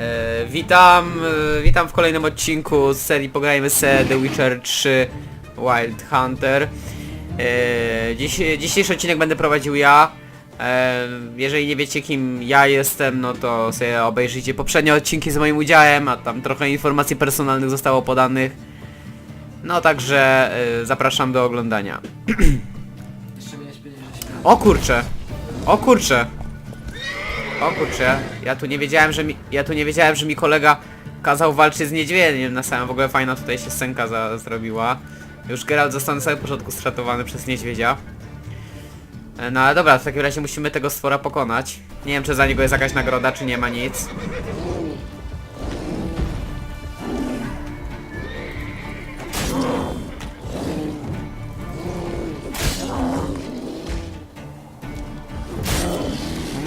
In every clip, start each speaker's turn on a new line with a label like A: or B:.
A: E, witam, e, witam w kolejnym odcinku z serii Pograjmy se The Witcher 3 Wild Hunter. E, dziś, dzisiejszy odcinek będę prowadził ja. E, jeżeli nie wiecie kim ja jestem, no to sobie obejrzyjcie poprzednie odcinki z moim udziałem, a tam trochę informacji personalnych zostało podanych. No także e, zapraszam do oglądania.
B: Jeszcze miałeś powiedzieć, że się...
A: O kurcze! O kurcze! O kurcze, ja tu nie wiedziałem, że mi, ja tu nie wiedziałem, że mi kolega kazał walczyć z niedźwiedziem na samym, w ogóle fajna tutaj się scenka za, zrobiła. Już Geralt został na samym początku stratowany przez niedźwiedzia. E, No ale dobra, w takim razie musimy tego stwora pokonać. Nie wiem, czy za niego jest jakaś nagroda, czy nie ma nic.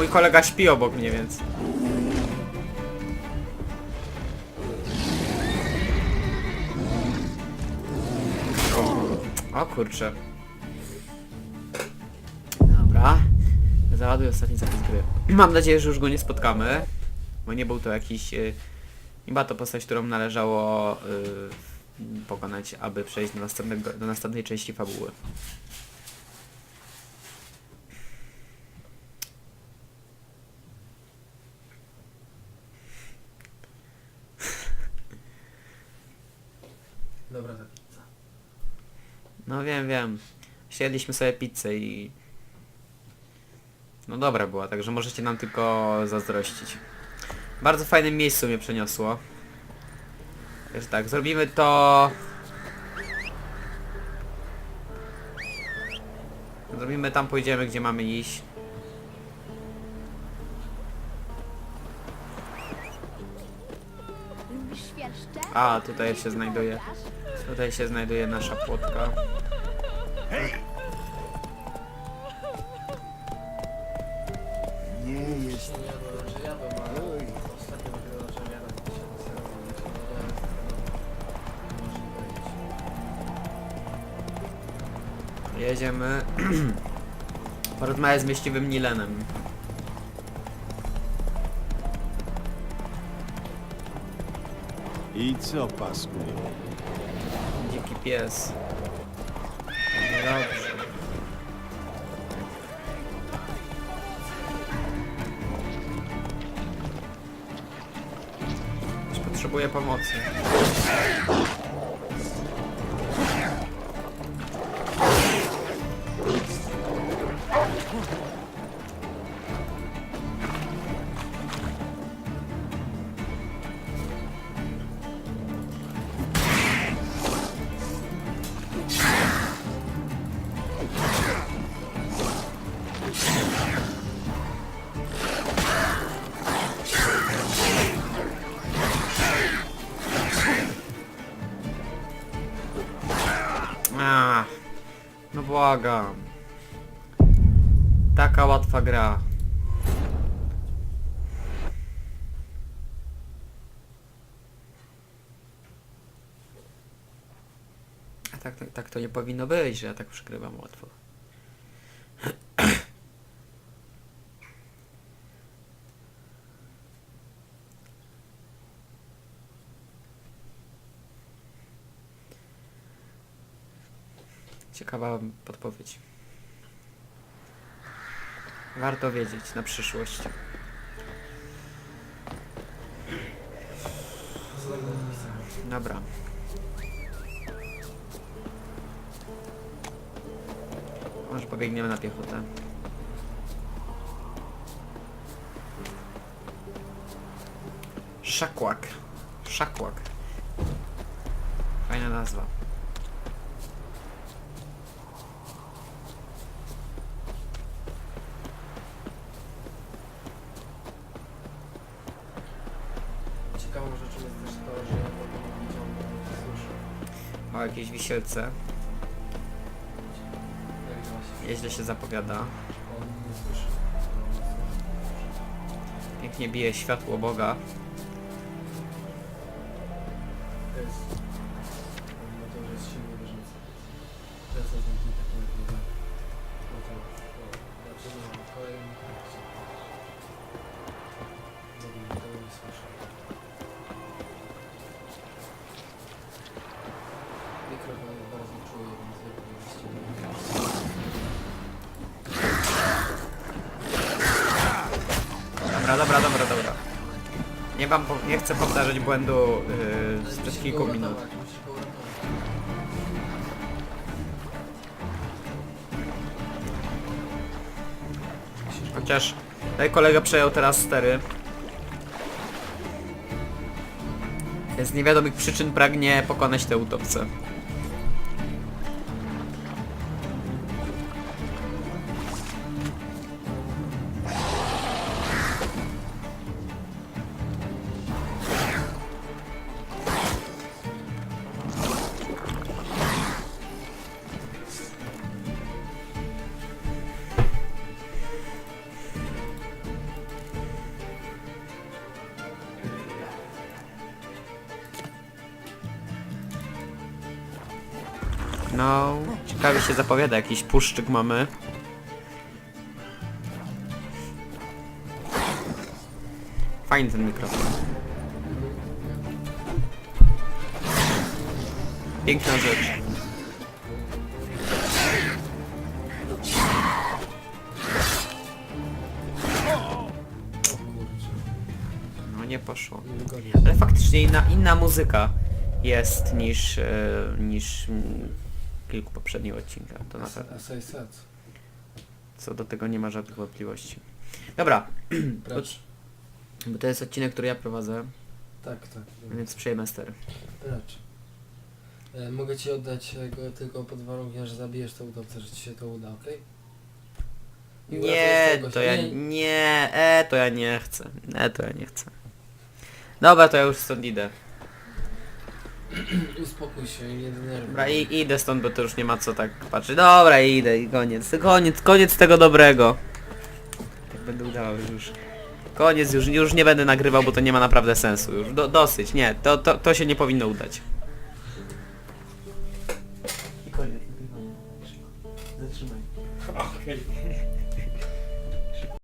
A: Mój kolega śpi obok mnie, więc... O kurczę. Dobra. Załaduję ostatni zapis gry. Mam nadzieję, że już go nie spotkamy. Bo nie był to jakiś... Nie była to postać, którą należało yy, pokonać, aby przejść do, następnego, do następnej części fabuły. No wiem, wiem. Siedliśmy sobie pizzę i... No dobra była, także możecie nam tylko zazdrościć. Bardzo fajnym miejscu mnie przeniosło. Także tak, zrobimy to... Zrobimy tam, pójdziemy gdzie mamy iść. A, tutaj się znajduje. Tutaj się znajduje nasza płotka.
C: Nie jest.
A: Jedziemy. Porozmawiać z mieściwym Nilenem.
C: I co, pasku?
A: Dziki pies. Dobrze. Ktoś potrzebuje pomocy. Błagam. Taka łatwa gra. A tak, tak, tak to nie powinno być, że ja tak przegrywam łatwo. Ciekawa podpowiedź. Warto wiedzieć na przyszłość. Dobra. Może pobiegniemy na piechotę. Szakłak. Szakłak. Fajna nazwa.
B: Ciekawą rzeczą jest też to, że potem
A: jakieś wisielce.
B: Jak właśnie.
A: Nieźle się zapowiada.
B: On nie słyszy.
A: Pięknie bije światło Boga.
B: To jest...
A: dobra, dobra, dobra. Nie, wam, po- nie chcę powtarzać błędu yy, sprzed kilku minut. Chociaż tutaj kolega przejął teraz stery. Z niewiadomych przyczyn pragnie pokonać te utopce. No, ciekawie się zapowiada, jakiś puszczyk mamy. Fajny ten mikrofon. Piękna rzecz. No nie poszło. Ale faktycznie inna, inna muzyka jest niż, e, niż kilku poprzednich odcinkach. To na pewno.
B: As I said.
A: Co do tego nie ma żadnych wątpliwości. Dobra,
B: Precz.
A: bo to jest odcinek, który ja prowadzę,
B: Tak, tak.
A: więc przejmę ster.
B: Precz. E, mogę ci oddać e, go tylko pod warunkiem, że zabijesz tę udawcę, że ci się to uda, okej? I
A: Nie, to ja nie, e, to ja nie chcę. E, to ja nie chcę. Dobra, to ja już stąd idę.
B: Uspokój się nie denerwuj.
A: Dobra, i, idę stąd, bo to już nie ma co tak patrzeć. Dobra, idę i koniec. Koniec, koniec tego dobrego. Tak będę udawał już. Koniec, już, już nie będę nagrywał, bo to nie ma naprawdę sensu. Już do, dosyć, nie, to, to, to się nie powinno udać. I koniec. Zatrzymaj.
B: Okej.